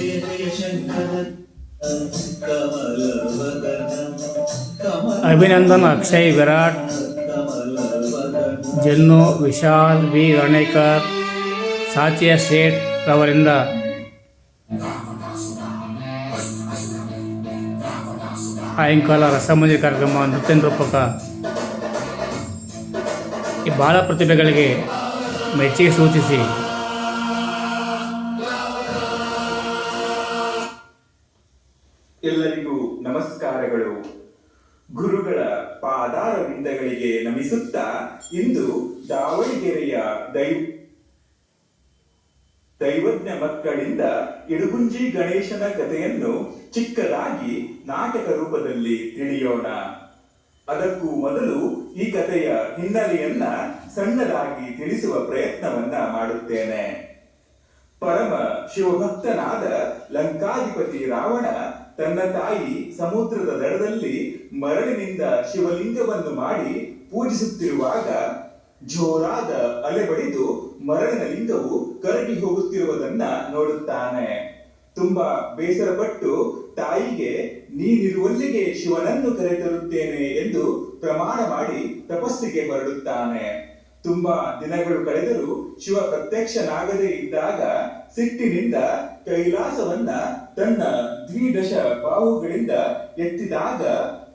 जय जय शङ्कर कमलवदन कमल ಅಭಿನಂದನ್ ಅಕ್ಷಯ್ ವಿರಾಟ್ कमलवदन ಜನ್ನು ವಿಶಾಲ್ ವಿ ರಣೇಕರ್ ಸಾಚಿಯ ಶೇಟ್ ರವರಿಂದ ಸಾಯಂಕಾಲ ರಸಮಂಜರಿ ಕಾರ್ಯಕ್ರಮ ನೃತ್ಯ ರೂಪಕ ಈ ಬಾಲ ಪ್ರತಿಭೆಗಳಿಗೆ ಮೆಚ್ಚುಗೆ ಸೂಚಿಸಿ ನಮಸ್ಕಾರಗಳು ಗುರುಗಳ ಪಾದಾರವಿಂದಗಳಿಗೆ ನಮಿಸುತ್ತಾ ಇಂದು ದಾವಣಗೆರೆಯ ದೈವ ದೈವಜ್ಞ ಮಕ್ಕಳಿಂದ ಇಡುಗುಂಜಿ ಗಣೇಶನ ಕಥೆಯನ್ನು ಚಿಕ್ಕದಾಗಿ ನಾಟಕ ರೂಪದಲ್ಲಿ ತಿಳಿಯೋಣ. ಅದಕ್ಕೂ ಮೊದಲು ಈ ಕಥೆಯ ಹಿನ್ನೆಲೆಯನ್ನ ಸಣ್ಣದಾಗಿ ತಿಳಿಸುವ ಪ್ರಯತ್ನವನ್ನ ಮಾಡುತ್ತೇನೆ. ಪರಮ ಶಿವಭಕ್ತನಾದ ಲಂಕಾಧಿಪತಿ ರಾವಣ ತನ್ನ ತಾಯಿ ಸಮುದ್ರದ ದಡದಲ್ಲಿ ಮರಳಿನಿಂದ ಶಿವಲಿಂಗವನ್ನು ಮಾಡಿ ಪೂಜಿಸುತ್ತಿರುವಾಗ ಜೋರಾದ ಅಲೆ ಬಡಿದು ಮರಳಿನ ಲಿಂಗವು ಕರಗಿ ಹೋಗುತ್ತಿರುವುದನ್ನ ನೋಡುತ್ತಾನೆ. ತುಂಬಾ ಬೇಸರಪಟ್ಟು ತಾಯಿಗೆ, ನೀನಿರುವಲ್ಲಿಗೆ ಶಿವನನ್ನು ಕರೆತರುತ್ತೇನೆ ಎಂದು ಪ್ರಮಾಣ ಮಾಡಿ ತಪಸ್ಸಿಗೆ ಹೊರಡುತ್ತಾನೆ. ತುಂಬಾ ದಿನಗಳು ಕಳೆದರೂ ಶಿವ ಪ್ರತ್ಯಕ್ಷನಾಗದೇ ಇದ್ದಾಗ ಸಿಟ್ಟಿನಿಂದ ಕೈಲಾಸವನ್ನ ತನ್ನ ದ್ವಿದಶ ಬಾಹುಗಳಿಂದ ಎತ್ತಿದಾಗ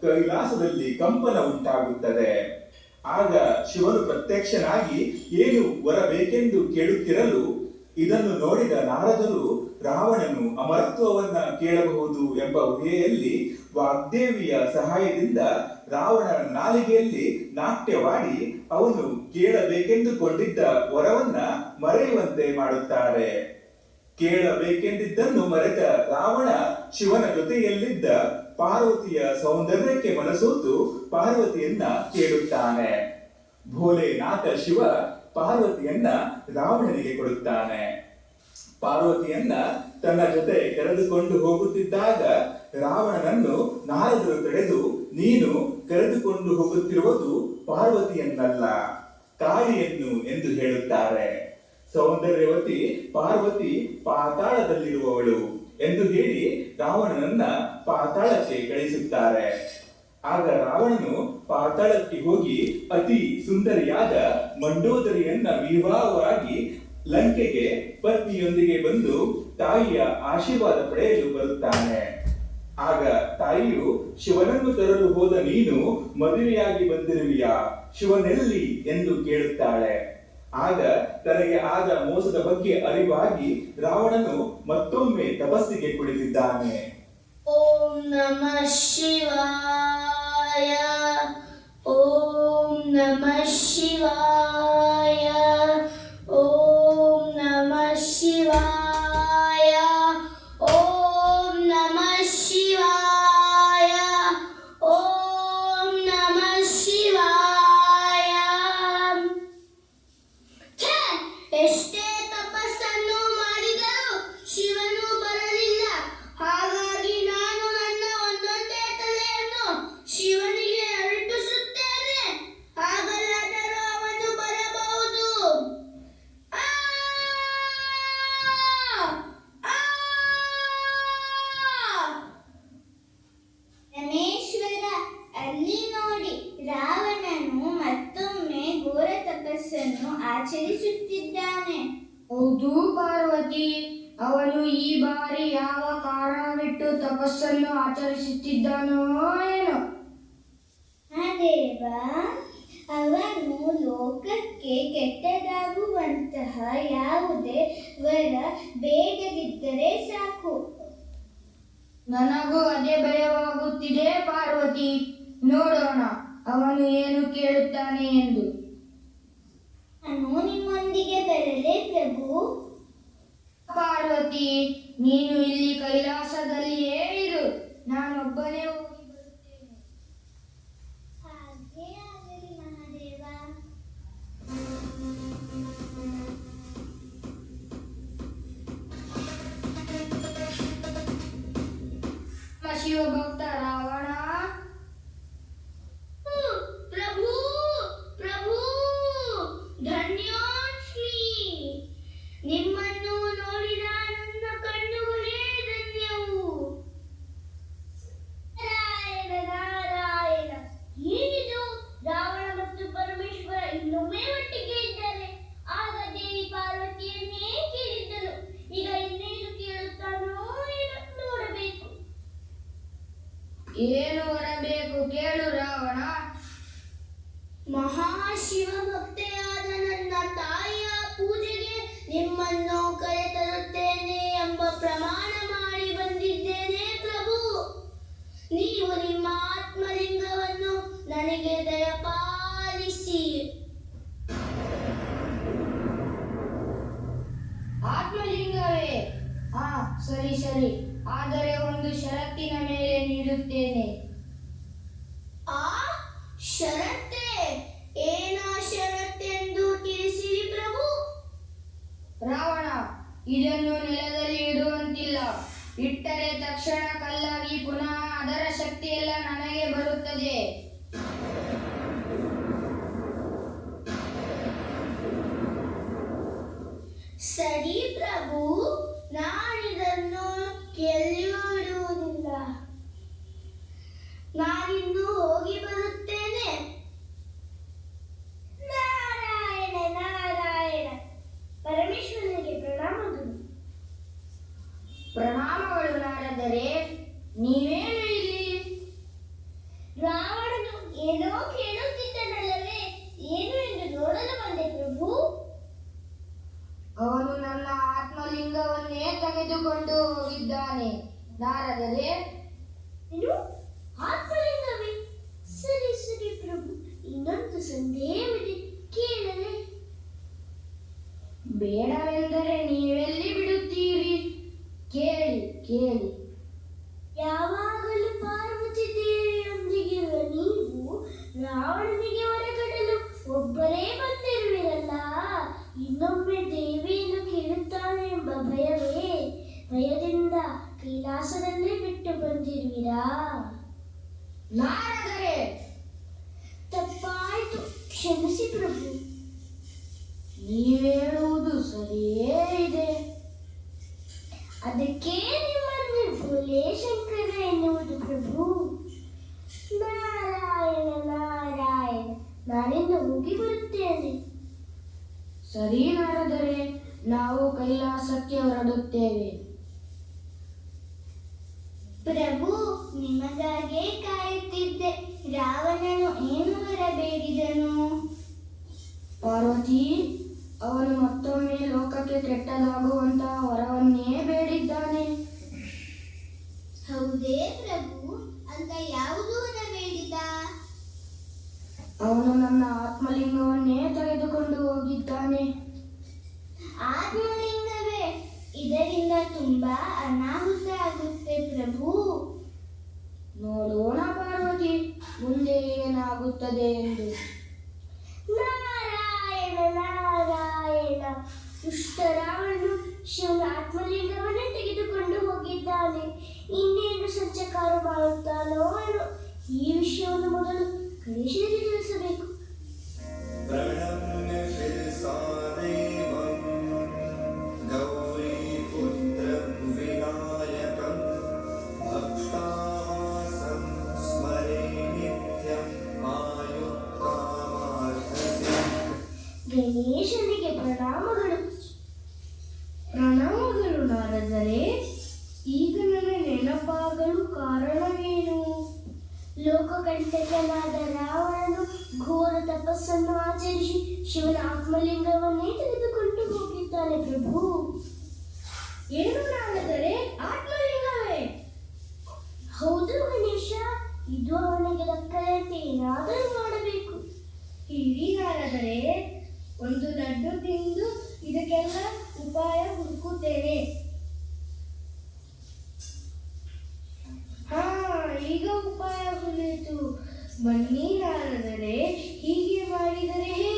ಕೈಲಾಸದಲ್ಲಿ ಕಂಪನ ಉಂಟಾಗುತ್ತದೆ. ಆಗ ಶಿವನು ಪ್ರತ್ಯಕ್ಷನಾಗಿ ಏನು ಬರಬೇಕೆಂದು ಕೇಳುತ್ತಿರಲು ಇದನ್ನು ನೋಡಿದ ನಾರದರು ರಾವಣನು ಅಮರತ್ವವನ್ನ ಕೇಳಬಹುದು ಎಂಬ ಊಹೆಯಲ್ಲಿ ವಾಗ್ದೇವಿಯ ಸಹಾಯದಿಂದ ರಾವಣನ ನಾಲಿಗೆಯಲ್ಲಿ ನಾಟ್ಯವಾಡಿ ಅವನು ಕೇಳಬೇಕೆಂದುಕೊಂಡಿದ್ದ ವರವನ್ನ ಮರೆಯುವಂತೆ ಮಾಡುತ್ತಾರೆ. ಕೇಳಬೇಕೆಂದಿದ್ದನ್ನು ಮರೆತ ರಾವಣ ಶಿವನ ಜೊತೆಯಲ್ಲಿದ್ದ ಪಾರ್ವತಿಯ ಸೌಂದರ್ಯಕ್ಕೆ ಮನಸೋತು ಪಾರ್ವತಿಯನ್ನ ಕೇಳುತ್ತಾನೆ. ಭೋಲೆನಾಥ ಶಿವ ಪಾರ್ವತಿಯನ್ನ ರಾವಣನಿಗೆ ಕೊಡುತ್ತಾನೆ. ಪಾರ್ವತಿಯನ್ನ ತನ್ನ ಜೊತೆ ಕರೆದುಕೊಂಡು ಹೋಗುತ್ತಿದ್ದಾಗ ರಾವಣನನ್ನು ನಾರದರು ತಡೆದು ನೀನು ಕರೆದುಕೊಂಡು ಹೋಗುತ್ತಿರುವುದು ಪಾರ್ವತಿಯನ್ನಲ್ಲ, ಕಾಳಿಯನ್ನು ಎಂದು ಹೇಳುತ್ತಾರೆ. ಸೌಂದರ್ಯವತಿ, ಪಾರ್ವತಿ, ಪಾತಾಳದಲ್ಲಿರುವವಳು ಎಂದು ಹೇಳಿ ರಾವಣನನ್ನ ಪಾತಾಳಕ್ಕೆ ಕಳಿಸುತ್ತಾರೆ. ಆಗ ರಾವಣನು ಪಾತಾಳಕ್ಕೆ ಹೋಗಿ ಅತಿ ಸುಂದರಿಯಾದ ಮಂಡೋದರಿಯನ್ನ ವಿವಾಹವಾಗಿ ಲಂಕೆಗೆ ಪತ್ನಿಯೊಂದಿಗೆ ಬಂದು ತಾಯಿಯ ಆಶೀರ್ವಾದ ಪಡೆಯಲು ಬರುತ್ತಾನೆ. ಆಗ ತಾಯಿಯು, ಶಿವನನ್ನು ತರಲು ಹೋದ ನೀನು ಮದುವೆಯಾಗಿ ಬಂದಿರುವಿಯಾ, ಶಿವನೆಲ್ಲಿ ಎಂದು ಕೇಳುತ್ತಾಳೆ. ಆಗ ತನಗೆ ಆದ ಮೋಸದ ಬಗ್ಗೆ ಅರಿವಾಗಿ ರಾವಣನು ಮತ್ತೊಮ್ಮೆ ತಪಸ್ಸಿಗೆ ಕುಳಿತಿದ್ದಾನೆ. ಓಂ ನಮಃ ಶಿವಾಯ, ಓಂ ನಮಃ ಶಿವಾಯ. ಬಾರಿ ಯಾವ ಕಾರಣವಿಟ್ಟು ತಪಸ್ಸನ್ನು ಆಚರಿಸುತ್ತಿದ್ದಾನೋ ಏನೋ. ದೇವ ಅವನು ಲೋಕಕ್ಕೆ ಕೆಟ್ಟದಾಗುವಂತಹ ಯಾವುದೇ ವರ ಬೇಡದಿದ್ದರೆ ಸಾಕು. ನನಗೂ ಅದೇ ಭಯವಾಗುತ್ತಿದೆ ಪಾರ್ವತಿ. ನೋಡೋಣ ಅವನು ಏನು ಕೇಳುತ್ತಾನೆ ಎಂದು. ನಾನು ನಿಮ್ಮೊಂದಿಗೆ ಹೊರಬೇಕು ಕೇಳು ರಾವಣ. ಮಹಾಶಿವ ಭಕ್ತೆಯಾದ ನನ್ನ ತಾಯಿಯ ಪೂಜೆಗೆ ನಿಮ್ಮನ್ನು ಕರೆತರುತ್ತೇನೆ ಎಂಬ ಪ್ರಮಾಣ ಮಾಡಿ ಬಂದಿದ್ದೇನೆ ಪ್ರಭು. ನೀವು ನಿಮ್ಮ ಆತ್ಮಲಿಂಗವನ್ನು ನನಗೆ ದಯಪಾಲಿಸಿ. ಆತ್ಮಲಿಂಗವೇ? ಆ ಸರಿ ಸರಿ. ಆದರೆ ಒಂದು ಷರತ್ತಿನ ಮೇಲೆ ನೀಡುತ್ತೇನೆ. ಆ ಶರತ್ತೆ ಏನಾ ಷರತ್ತೆಂದು ತಿಳಿಸಿರಿ ಪ್ರಭು? ರಾವಣ ಇದನ್ನು ನೆಲದಲ್ಲಿ ಇಡುವಂತಿಲ್ಲ. ಇಟ್ಟರೆ ತಕ್ಷಣ ಕಲ್ಲಾಗಿ ಪುನಃ ಅದರ ಶಕ್ತಿಯೆಲ್ಲ ನನಗೆ ಬರುತ್ತದೆ. ಸರಿ ಪ್ರಭು ನಾನಿದನ್ನು ಎಲ್ಲಿಯೂ ಇಡುವುದಿಲ್ಲ. ನಾನಿನ್ನು ಹೋಗಿ ಬರುತ್ತೇನೆ. ನಾರಾಯಣ ನಾರಾಯಣ. ಪರಮೇಶ್ವರನಿಗೆ ಪ್ರಣಾಮಗಳು ಪ್ರಣಾಮಗಳು ನಾರದರೆ ನೀವೇನು ಇಲ್ಲಿ ರಾವಣನು ಏನೋ ಕೇಳುತ್ತಿದ್ದನಲ್ಲವೇ? ಏನು ಎಂದು ನೋಡಲು ಬಂದೆ ಪ್ರಭು. ಅವನು ನನ್ನ ಆತ್ಮಲಿಂಗವನ್ನೇ ತೆಗೆದುಕೊಂಡು ಹೋಗಿದ್ದಾನೆ. ನಾರದರೆ ಏನು ಆತ್ಮಲಿಂಗವೇ ಸರಿ ಸರಿ ಪ್ರಭು ಇನ್ನೊಂದು ಸಂದೇಹವಿದೆ ಕೇಳಲೇ ಬೇಡವೆಂದರೆ ನೀವೆಲ್ಲಿ ಬಿಡುತ್ತೀರಿ ಕೇಳಿ ಕೇಳಿ ಯಾವಾಗಲೂ ಪಾರ್ವತಿ ದೇವಿಯೊಂದಿಗಿರುವ ನೀವು ರಾವಣನಿಗೆ ಹೊರಗಡಲು ಒಬ್ಬರೇ ಬಂದಿರುವಿರಲ್ಲ? ಇನ್ನೊಮ್ಮೆ ದೇವಿಯನ್ನು ಕೇಳುತ್ತಾನೆ ಎಂಬ ಭಯವೇ ಭಯದಿಂದ ಕೈಲಾಸದಲ್ಲೇ ಬಿಟ್ಟು ಬಂದಿರುವಿರಾ ನಾರದರೆ ತಪ್ಪಾಯ್ತು ಕ್ಷಮಿಸಿ ಪ್ರಭು ನೀವೇಳುವುದು ಸರಿಯೇ ಇದೆ ಅದಕ್ಕೆ ನಿಮ್ಮನ್ನು ಭೋಲೆ ಶಂಕರ ಎನ್ನುವುದು ಪ್ರಭು ನಾರಾಯಣ ನಾರಾಯಣ ನಾನಿನ್ನು ಹೋಗಿ ಬರುತ್ತೇನೆ ಸರಿ ನಾರದರೆ ನಾವು ಕೈಲಾಸಕ್ಕೆ ಹೊರಡುತ್ತೇವೆ ಪ್ರಭು ನಿಮಗಾಗೆ ಕಾಯುತ್ತಿದ್ದೆ ರಾವಣನು ಏನು ಬರಬೇಡಿದನು ಪಾರ್ವತಿ ಅವನು ಮತ್ತೊಮ್ಮೆ ಲೋಕಕ್ಕೆ ಕೆಟ್ಟದಾಗುವಂತಹ ವರವನ್ನೇ ಬೇಡಿದ್ದಾನೆ ಹೌದೇ ಪ್ರಭು ಅಂತ ಯಾವುದು ಬರಬೇಡಿದ ಅವನು ನನ್ನ ಆತ್ಮಲಿಂಗವನ್ನೇ ತೆಗೆದುಕೊಂಡು ಹೋಗಿದ್ದಾನೆ ಆತ್ಮಲಿಂಗವೇ ಇದರಿಂದ ತುಂಬಾ ಅನಾಹುತ ಆಗುತ್ತೆ ಪ್ರಭು ನೋಡೋಣ ಪಾರ್ವತಿ ಮುಂದೆ ಏನಾಗುತ್ತದೆ ಎಂದು ನಾರಾಯಣ ನಾರಾಯಣ ದುಷ್ಟರಾವನ್ನು ಶಿವನ ಆತ್ಮಲಿಂಗವನ್ನು ತೆಗೆದುಕೊಂಡು ಹೋಗಿದ್ದಾನೆ. ಇನ್ನೇನು ಸಂಚಕಾರ ಮಾಡುತ್ತಾನೋ ಏನು. ಈ ವಿಷಯವನ್ನು ಮೊದಲು ಗಣೇಶನಿಗೆ ತಿಳಿಸಬೇಕು. ಗಣೇಶನಿಗೆ ಪ್ರಣಾಮಗಳು ನಾರದರೆ ಈಗ ನನ್ನ ನೆನಪಾಗಲು ಕಾರಣವೇನು? ಲೋಕಕಂಟಕನಾದ ರಾವಣನು ಘೋರ ತಪಸ್ಸನ್ನು ಆಚರಿಸಿ ಶಿವನ ಆತ್ಮಲಿಂಗವನ್ನೇ ತೆಗೆದುಕೊಂಡು ಹೋಗಿದ್ದಾನೆ, ಪ್ರಭು. ಏನು ನಾರದರೆ ಆತ್ಮಲಿಂಗವೇ? ಹೌದು ಗಣೇಶ, ಇದು ಅವನಿಗೆ ದಕ್ಕದಂತೆ ಏನಾದರೂ ಮಾಡಬೇಕು. ರಾಣದರೆ ಒಂದು ಲಡ್ಡು ತಿಂದು ಇದಕ್ಕೆಲ್ಲ ಉಪಾಯ ಹುಡುಕುತ್ತೇನೆ ಹಾ ಈಗ ಉಪಾಯ ಹುಲಿತು ನಾರದರೆ ಹೀಗೆ ಮಾಡಿದರೆ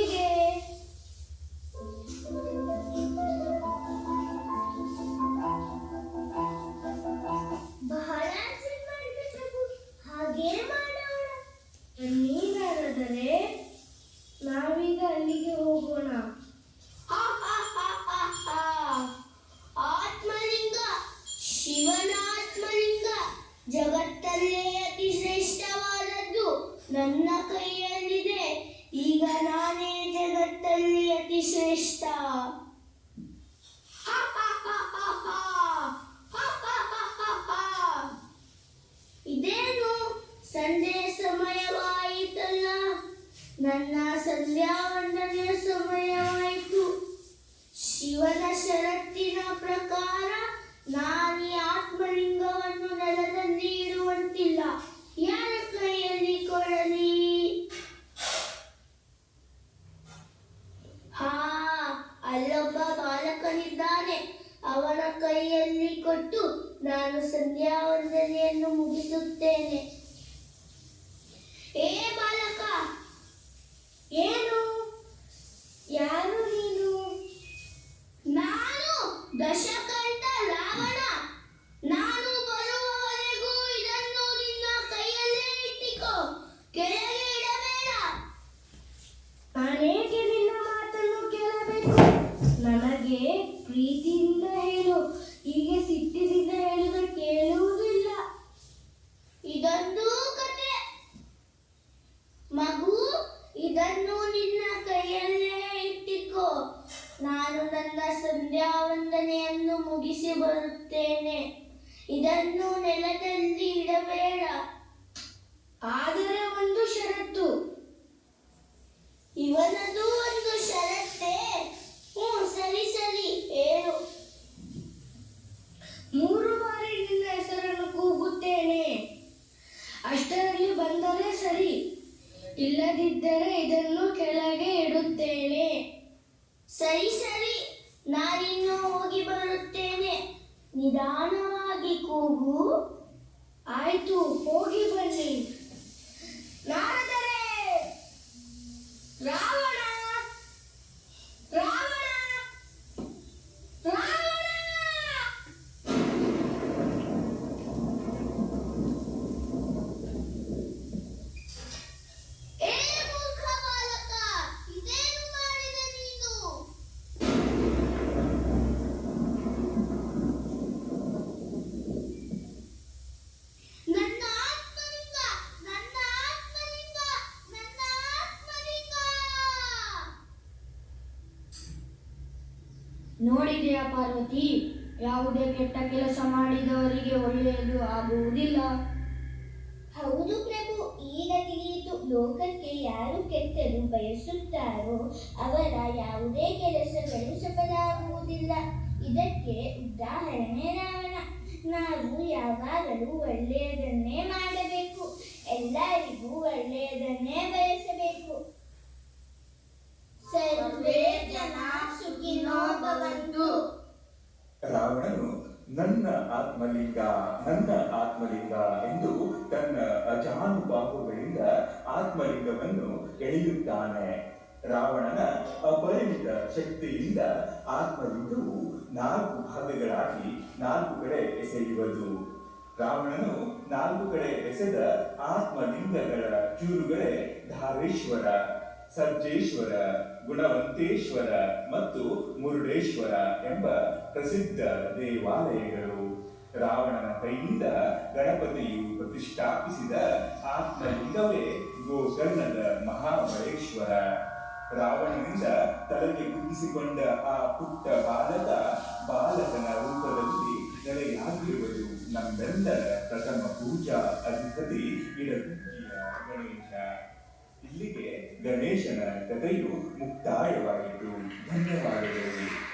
ಅಲ್ಲೊಬ್ಬ ಬಾಲಕನಿದ್ದಾನೆ. ಅವನ ಕೈಯಲ್ಲಿ ಕೊಟ್ಟು ನಾನು ಸಂಧ್ಯಾ ವಂದನೆಯನ್ನು ಮುಗಿಸುತ್ತೇನೆ. ನನಗೆ ಪ್ರೀತಿಯಿಂದ ಹೇಳು ಹೀಗೆ ಸಿಟ್ಟಿನಿಂದ ಹೇಳಿದ ಕೇಳುವುದಿಲ್ಲ ಇದೊಂದು ಕತೆ ಮಗು ಇದನ್ನು ನಿನ್ನ ಕೈಯಲ್ಲೇ ಇಟ್ಟಿಕೋ ನಾನು ನನ್ನ ಸಂಧ್ಯಾ ವಂದನೆಯನ್ನು ಮುಗಿಸಿ ಬರುತ್ತೇನೆ ಇದನ್ನು ನೆಲದಲ್ಲಿ ಇಡಬೇಡ ಆದರೆ ಒಂದು ಷರತ್ತು ಇವನದು ಒಂದು ಷರತ್ತೆ ಹ್ಞೂ ಸರಿ ಸರಿ ಹೇಳು ಮೂರು ಬಾರಿ ನಿನ್ನ ಹೆಸರನ್ನು ಕೂಗುತ್ತೇನೆ ಅಷ್ಟರಲ್ಲಿ ಬಂದರೆ ಸರಿ ಇಲ್ಲದಿದ್ದರೆ ಇದನ್ನು ಕೆಳಗೆ ಇಡುತ್ತೇನೆ ಸರಿ ಸರಿ ನಾನಿನ್ನು ಹೋಗಿ ಬರುತ್ತೇನೆ ನಿಧಾನವಾಗಿ ಕೂಗು. ಆಯ್ತು ಹೋಗಿ ಬನ್ನಿ. ನಾರದರೆ ರಾವಣ ರಾವಣ ರಾವಣ ಏ ಮೂರ್ಖ ಬಾಲಕ ಇದೇನು ಮಾಡಿದೆ ನೀನು ನನ್ನ ಆತ್ಮಲಿಂಗ ನನ್ನ ಆತ್ಮಲಿಂಗ ನನ್ನ ಆತ್ಮಲಿಂಗ ನೋಡಿದೆಯಾ ಪಾರ್ವತಿ? ಯಾವುದೇ ಕೆಟ್ಟ ಕೆಲಸ ಮಾಡಿದವರಿಗೆ ಒಳ್ಳೆಯದು ಆಗುವುದಿಲ್ಲ. ಹೌದು ಪ್ರಭು, ಈಗ ತಿಳಿಯಿತು. ಲೋಕಕ್ಕೆ ಯಾರು ಕೆಟ್ಟಲು ಬಯಸುತ್ತಾರೋ ಅವರ ಯಾವುದೇ ಕೆಲಸಗಳು ಸಫಲವಾಗುವುದಿಲ್ಲ. ಇದಕ್ಕೆ ಉದಾಹರಣೆ ರಾವಣ. ನಾವು ಯಾವಾಗಲೂ ಒಳ್ಳೆಯದನ್ನೇ ಮಾಡಬೇಕು. ಎಲ್ಲರಿಗೂ ಒಳ್ಳೆಯದನ್ನೇ ಬಯಸಬೇಕು. ಸರ್ವೇ ಸುಖಿನೋ ಭವಂತು ರಾವಣನು, ನನ್ನ ಆತ್ಮಲಿಂಗ ನನ್ನ ಆತ್ಮಲಿಂಗ ಎಂದು ತನ್ನ ಅಜಾನುಬಾಹುಗಳಿಂದ ಆತ್ಮಲಿಂಗವನ್ನು ಎಳೆಯುತ್ತಾನೆ. ರಾವಣನ ಅಪರಿಮಿತ ಶಕ್ತಿಯಿಂದ ಆತ್ಮಲಿಂಗವು ನಾಲ್ಕು ಭಾಗಗಳಾಗಿ ನಾಲ್ಕು ಕಡೆ ಎಸೆಯುವುದು. ರಾವಣನು ನಾಲ್ಕು ಕಡೆ ಎಸೆದ ಆತ್ಮಲಿಂಗಗಳ ಚೂರುಗಳೇ ಧಾರೇಶ್ವರ, ಸರ್ಜೇಶ್ವರ ಗುಣವಂತೇಶ್ವರ ಮತ್ತು ಮುರುಡೇಶ್ವರ ಎಂಬ ಪ್ರಸಿದ್ಧ ದೇವಾಲಯಗಳು. ರಾವಣನ ಕೈಯಿಂದ ಗಣಪತಿಯು ಪ್ರತಿಷ್ಠಾಪಿಸಿದ ಆತ್ಮಲಿಂಗವೇ ಗೋಕರ್ಣದ ಮಹಾಬಲೇಶ್ವರ. ರಾವಣನಿಂದ ತಲೆಗೆ ಕುಗ್ಗಿಸಿಕೊಂಡ ಆ ಪುಟ್ಟ ಬಾಲಕ ಬಾಲಕನ ರೂಪದಲ್ಲಿ ನೆಲೆಯಾಗಿರುವುದು ನಮ್ಮೆಲ್ಲರ ಪ್ರಥಮ ಪೂಜಾ ಅಧಿಪತಿ ಇಲ್ಲಿಗೆ ಗಣೇಶನ ಕಥೆಯು ಮುಕ್ತಾಯವಾಗಿದ್ದು ಧನ್ಯವಾದಗಳು.